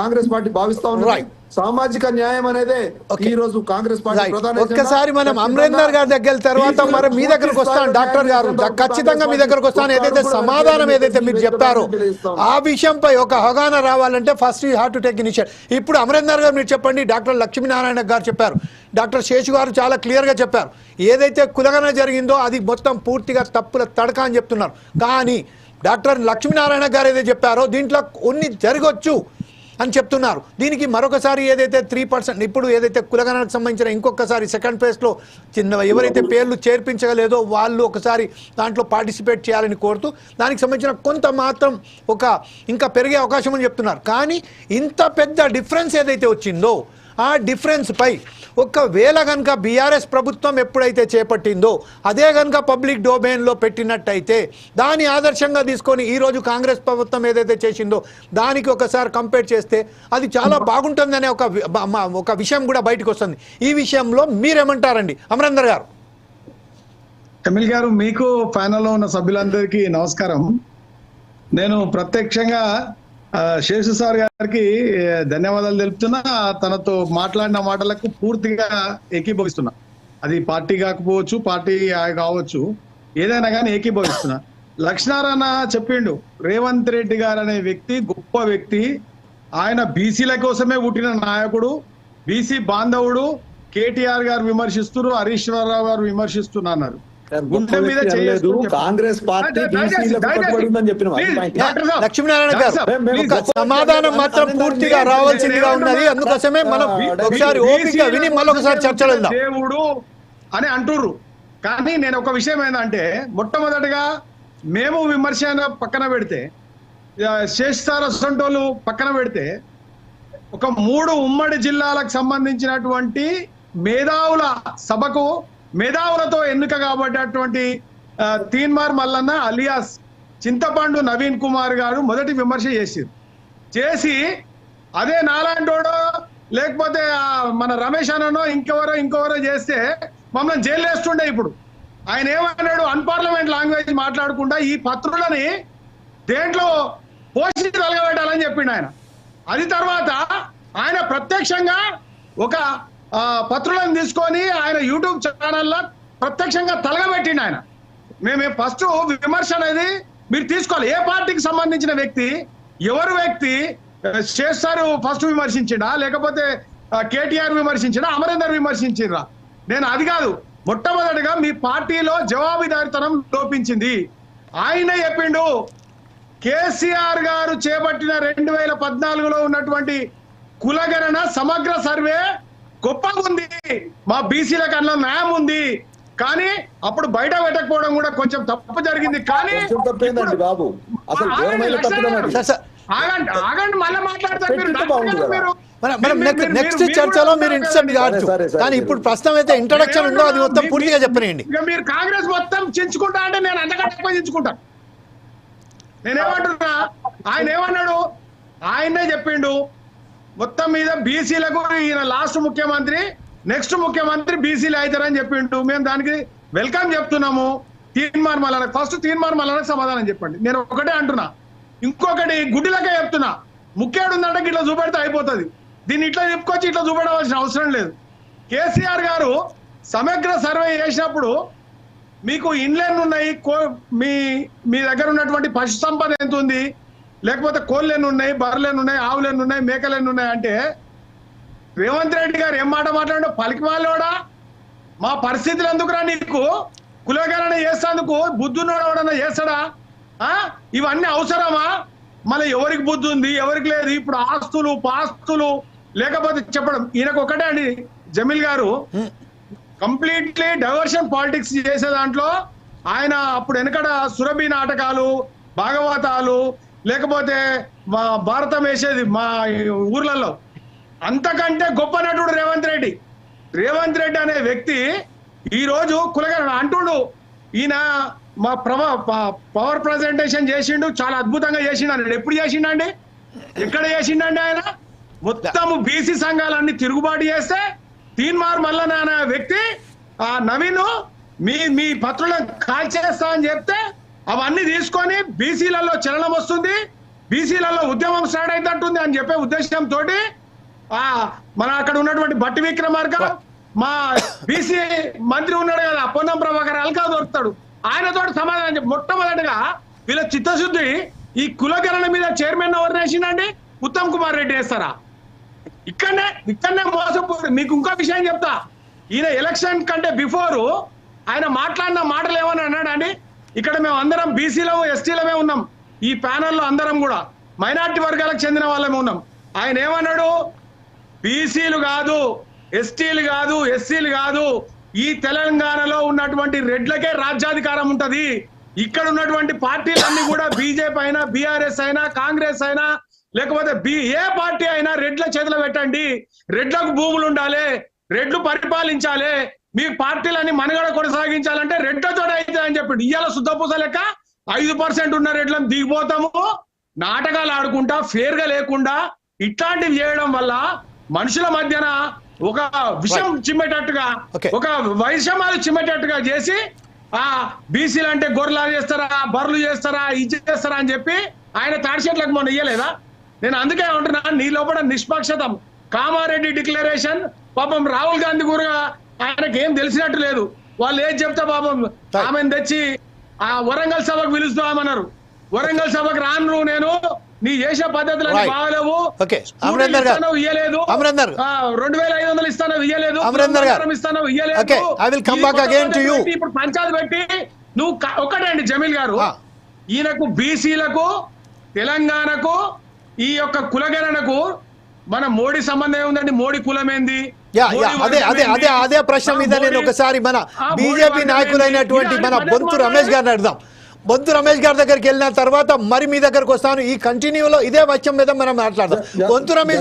Congress party భావిస్తా Right. సామాజిక న్యాయం అనేదే. ఈ రోజు కాంగ్రెస్ పార్టీ. ప్రధాన. ఒక్కసారి మనం అమరేందర్ గారి దగ్గర తర్వాత మరి మీ దగ్గరకు వస్తాను డాక్టర్ గారు. ఖచ్చితంగా మీ దగ్గరకు వస్తాను. ఏదైతే సమాధానం ఏదైతే మీరు చెప్పారో ఆ విషయంపై ఒక అవగాహన రావాలంటే first you have to take initiate. ఇప్పుడు అమరేందర్ గారు మీరు చెప్పండి డాక్టర్ లక్ష్మీనారాయణ గారు చెప్పారు. డాక్టర్ శేషు గారు చాలా క్లియర్గా చెప్పారు. ఏదైతే కులగన జరిగిందో అది మొత్తం పూర్తిగా తప్పుల తడక అని చెప్తున్నారు. కానీ డాక్టర్ లక్ష్మీనారాయణ గారు ఏదైతే చెప్పారో దీంట్లో కొన్ని జరగవచ్చు అని చెప్తున్నారు. దీనికి మరొకసారి ఏదైతే త్రీ పర్సెంట్ ఇప్పుడు ఏదైతే కులగణకు సంబంధించిన ఇంకొకసారి సెకండ్ ఫేజ్లో చిన్న ఎవరైతే పేర్లు చేర్పించగలేదో వాళ్ళు ఒకసారి దాంట్లో పార్టిసిపేట్ చేయాలని కోరుతూ దానికి సంబంధించిన కొంత మాత్రం ఒక ఇంకా పెరిగే అవకాశం అని చెప్తున్నారు. కానీ ఇంత పెద్ద డిఫరెన్స్ ఏదైతే వచ్చిందో ఆ డిఫరెన్స్ పై ఒకవేళ కనుక బీఆర్ఎస్ ప్రభుత్వం ఎప్పుడైతే చేపట్టిందో అదే కనుక పబ్లిక్ డొమైన్లో పెట్టినట్టయితే దాని ఆదర్శంగా తీసుకొని ఈరోజు కాంగ్రెస్ ప్రభుత్వం ఏదైతే చేసిందో దానికి ఒకసారి కంపేర్ చేస్తే అది చాలా బాగుంటుందనే ఒక ఒక విషయం కూడా బయటకు వస్తుంది. ఈ విషయంలో మీరేమంటారండి? అమరేందర్ గారు. ఎమ్మెల్ గారు మీకు ఫైనల్లో ఉన్న సభ్యులందరికీ నమస్కారం. నేను ప్రత్యక్షంగా శేషు సార్ గారికి ధన్యవాదాలు తెలుపుతున్నా. తనతో మాట్లాడిన మాటలకు పూర్తిగా ఏకీభవిస్తున్నా. అది పార్టీ కాకపోవచ్చు పార్టీ కావచ్చు. ఏదైనా కానీ ఏకీభవిస్తున్నా. లక్ష్మీనారాయణ చెప్పిండు రేవంత్ రెడ్డి గారు అనే వ్యక్తి గొప్ప వ్యక్తి. ఆయన బీసీల కోసమే పుట్టిన నాయకుడు బీసీ బాంధవుడు. కేటీఆర్ గారు విమర్శిస్తున్నారు హరీష్ రావు గారు విమర్శిస్తున్నారు గుండె మీద చెప్పండి. కాంగ్రెస్ పార్టీ చెప్పినాం. లక్ష్మీనారాయణ గారు సమాధానం మాత్రం పూర్తిగా రావాల్సిందిగా నేను ఉన్నది. అందుకోసమే మనం ఒకసారి ఓపిక విని మళ్ళొకసారి చర్చలు దేవుడు అని అంటుర్రు. కానీ నేను ఒక విషయం ఏంటంటే మొట్టమొదటిగా మేము విమర్శ పక్కన పెడితే శేషార సొంటోళ్ళు పక్కన పెడితే ఒక మూడు ఉమ్మడి జిల్లాలకు సంబంధించినటువంటి మేధావుల సభకు మేధావులతో ఎన్నిక కాబట్టేటువంటి తీన్మార్ మల్లన్న అలియాస్ చింతపండు నవీన్ కుమార్ గారు మొదటి విమర్శ చేసింది చేసి అదే నాలాంటోడో లేకపోతే మన రమేష్ అన్ననో ఇంకెవరో ఇంకెవరో చేస్తే మమ్మల్ని జైలు వేస్తుండే ఇప్పుడు. ఆయన ఏమన్నాడు? అన్పార్లమెంట్ లాంగ్వేజ్ మాట్లాడకుండా ఈ పత్రులని దేంట్లో పోషించి తలగబెట్టాలని చెప్పిండు ఆయన. అది తర్వాత ఆయన ప్రత్యక్షంగా ఒక పత్రులను తీసుకొని ఆయన యూట్యూబ్ ఛానల్లో ప్రత్యక్షంగా తలగబెట్టిండు ఆయన. మేము ఫస్ట్ విమర్శ అనేది మీరు తీసుకోవాలి. ఏ పార్టీకి సంబంధించిన వ్యక్తి ఎవరు వ్యక్తి చేస్తారు ఫస్ట్ విమర్శించిండా లేకపోతే కేటీఆర్ విమర్శించినా అమరేందర్ విమర్శించిరా నేను అది కాదు. మొట్టమొదటిగా మీ పార్టీలో జవాబుదారితనం లోపించింది. ఆయన చెప్పిండు కేసీఆర్ గారు చేపట్టిన రెండు వేల పద్నాలుగులో ఉన్నటువంటి కులగణన సమగ్ర సర్వే గొప్పగా ఉంది మా బీసీల కన్నా న్యాయం ఉంది. కానీ అప్పుడు బయట పెట్టకపోవడం కూడా కొంచెం తప్పు జరిగింది. కానీ బాబు. అసలు ఆగండి. ఆగండి. మళ్ళీ మాట్లాడతారు మీరు. నెక్స్ట్ చర్చలో మీరు ఇంటర్సెప్ట్ కావచ్చు. కానీ. ఇప్పుడు ప్రస్తుతం అయితే ఇంట్రడక్షన్ ఉందో అది మొత్తం పూర్తిగా చెప్పనండి ఇక మీరు కాంగ్రెస్ మొత్తం చించుకుంటా అంటే నేను అంతకంటే ఎక్కువ చించుకుంటా. నేనేమంటున్నా? ఆయన ఏమన్నాడు? ఆయనే చెప్పిండు. మొత్తం మీద బీసీలకు ఈయన లాస్ట్ ముఖ్యమంత్రి నెక్స్ట్ ముఖ్యమంత్రి బీసీలు అవుతారని చెప్పిండు. మేము దానికి వెల్కమ్ చెప్తున్నాము. తీన్మార్ మల్లన ఫస్ట్ తీన్మార్ మల్లనకు సమాధానం చెప్పండి. నేను ఒకటే అంటున్నా. ఇంకొకటి గుడ్డిలకే చెప్తున్నా. ముఖ్యుడు ఉందంటే ఇట్లా చూపెడితే అయిపోతుంది. దీన్ని ఇట్లా చెప్పుకొచ్చి ఇట్లా చూపెడవలసిన అవసరం లేదు. కేసీఆర్ గారు సమగ్ర సర్వే చేసినప్పుడు మీకు ఇండ్లెన్ ఉన్నాయి కో మీ మీ దగ్గర ఉన్నటువంటి పశు సంపద ఎంత ఉంది లేకపోతే కోళ్ళు ఉన్నాయి బర్రెలు ఉన్నాయి ఆవులు ఎన్ని ఉన్నాయి మేకలు ఎన్ని ఉన్నాయి అంటే రేవంత్ రెడ్డి గారు ఏం మాట మాట్లాడో పలికి వాళ్ళోడా? మా పరిస్థితులు ఎందుకురా నీకు? కులగణన చేసేందుకు బుద్ధున్నోడు ఎవడన్నా చేస్తాడా? ఇవన్నీ అవసరమా? మళ్ళీ ఎవరికి బుద్ధి ఉంది ఎవరికి లేదు? ఇప్పుడు ఆస్తులు పాస్తులు లేకపోతే చెప్పడం ఈయనకు ఒకటే అండి జమీల్ గారు. కంప్లీట్లీ డైవర్షన్ పాలిటిక్స్ చేసే దాంట్లో ఆయన అప్పుడు వెనకడ సురభి నాటకాలు భాగవతాలు లేకపోతే మా భారతం వేసేది మా ఊర్లలో. అంతకంటే గొప్ప నటుడు రేవంత్ రెడ్డి. రేవంత్ రెడ్డి అనే వ్యక్తి ఈరోజు రోజు అంటుడు ఈయన మా ప్రభా ప- పవర్ ప్రజెంటేషన్ చేసిండు చాలా అద్భుతంగా చేసిండు అన్నాడు. ఎప్పుడు చేసిండండి? ఎక్కడ చేసిండండి ఆయన? మొత్తం బీసీ సంఘాలన్నీ తిరుగుబాటు చేస్తే తీన్మార్ మల్లన అనే వ్యక్తి ఆ నవీన్ మీ మీ పత్రులను కాల్చేస్తా అని చెప్తే అవన్నీ తీసుకొని బీసీలలో చలనం వస్తుంది బీసీలలో ఉద్యమం స్టార్ట్ అయినట్టుంది అని చెప్పే ఉద్దేశంతో ఆ మన అక్కడ ఉన్నటువంటి బట్టి విక్రమార్క మా బీసీ మంత్రి ఉన్నాడు కదా పొన్నం ప్రభాకర్ అల్కా దొరుకుతాడు. ఆయనతో సమాధానం మొట్టమొదటిగా వీళ్ళ చిత్తశుద్ధి ఈ కులగణన మీద చైర్మన్ ఎవరు వేసిందండి ఉత్తమ్ కుమార్ రెడ్డి వేస్తారా? ఇక్కడనే ఇక్కడనే మోసపో మీకు ఇంకో విషయం చెప్తా. ఈయన ఎలక్షన్ కంటే బిఫోరు ఆయన మాట్లాడిన మాటలు ఏమని అన్నాడండి? ఇక్కడ మేము అందరం బీసీలము ఎస్టీలమే ఉన్నాం. ఈ ప్యానల్లో అందరం కూడా మైనార్టీ వర్గాలకు చెందిన వాళ్ళమే ఉన్నాం. ఆయన ఏమన్నాడు? బీసీలు కాదు ఎస్టీలు కాదు ఎస్సీలు కాదు ఈ తెలంగాణలో ఉన్నటువంటి రెడ్లకే రాజ్యాధికారం ఉంటుంది. ఇక్కడ ఉన్నటువంటి పార్టీలన్నీ కూడా బీజేపీ అయినా బీఆర్ఎస్ అయినా కాంగ్రెస్ అయినా లేకపోతే బి ఏ పార్టీ అయినా రెడ్ల చేతిలో పెట్టండి. రెడ్లకు భూములు ఉండాలి రెడ్లు పరిపాలించాలి మీ పార్టీలన్నీ మనుగడ కొనసాగించాలంటే రెడ్లతో అయితే అని చెప్పిండు. ఇవాళ శుద్ధపూస లెక్క ఐదు పర్సెంట్ ఉన్న రెడ్లను దిగిపోతాము. నాటకాలు ఆడుకుంటా ఫేర్గా లేకుండా ఇట్లాంటివి చేయడం వల్ల మనుషుల మధ్యన ఒక విషం చిమ్మేటట్టుగా. ఒక వైషమ్యాలు చిమ్మేటట్టుగా చేసి ఆ బీసీలు అంటే గొర్రెలు చేస్తారా బర్రెలు చేస్తారా ఇది చేస్తారా అని చెప్పి ఆయన తాడిచెట్లకు మొన్న ఇయ్యలేదా? నేను అందుకే ఉంటున్నా నీ లోపల నిష్పక్షతం. కామారెడ్డి డిక్లరేషన్ పాపం రాహుల్ గాంధీ కూడా ఆయనకి ఏం తెలిసినట్టు లేదు. వాళ్ళు ఏం చెప్తే పాపం ఆమెను తెచ్చి ఆ వరంగల్ సభకు పిలుస్తామన్నారు వరంగల్ సభకు రాను నేను నీ చేసే పద్ధతులు. బాగలేవు. ఇయ్యలేదు. రెండు వేల ఐదు వందలు ఇస్తాను ఇయ్యలేదు. ఇస్తాను ఇయ్యలేదు. ఇప్పుడు పంచాయతీ పెట్టి నువ్వు క- ఒకటే అండి జమీల్ గారు. ఈయనకు బీసీలకు తెలంగాణకు ఈ యొక్క కులగణనకు మన మోడీ సంబంధం ఏముందండి? మోడీ కులం ఏంది అదే అదే? అదే అదే ప్రశ్న మీద నేను ఒకసారి మన బీజేపీ నాయకులైనటువంటి? మన బొంతు రమేష్ గారిని అడుగుదాం. బొంతు రమేష్ గారి దగ్గరికి వెళ్ళిన తర్వాత మరి మీ దగ్గరకు వస్తాను. ఈ కంటిన్యూలో ఇదే వచ్చం మీద మనం మాట్లాడదాం. బొంతు రమేష్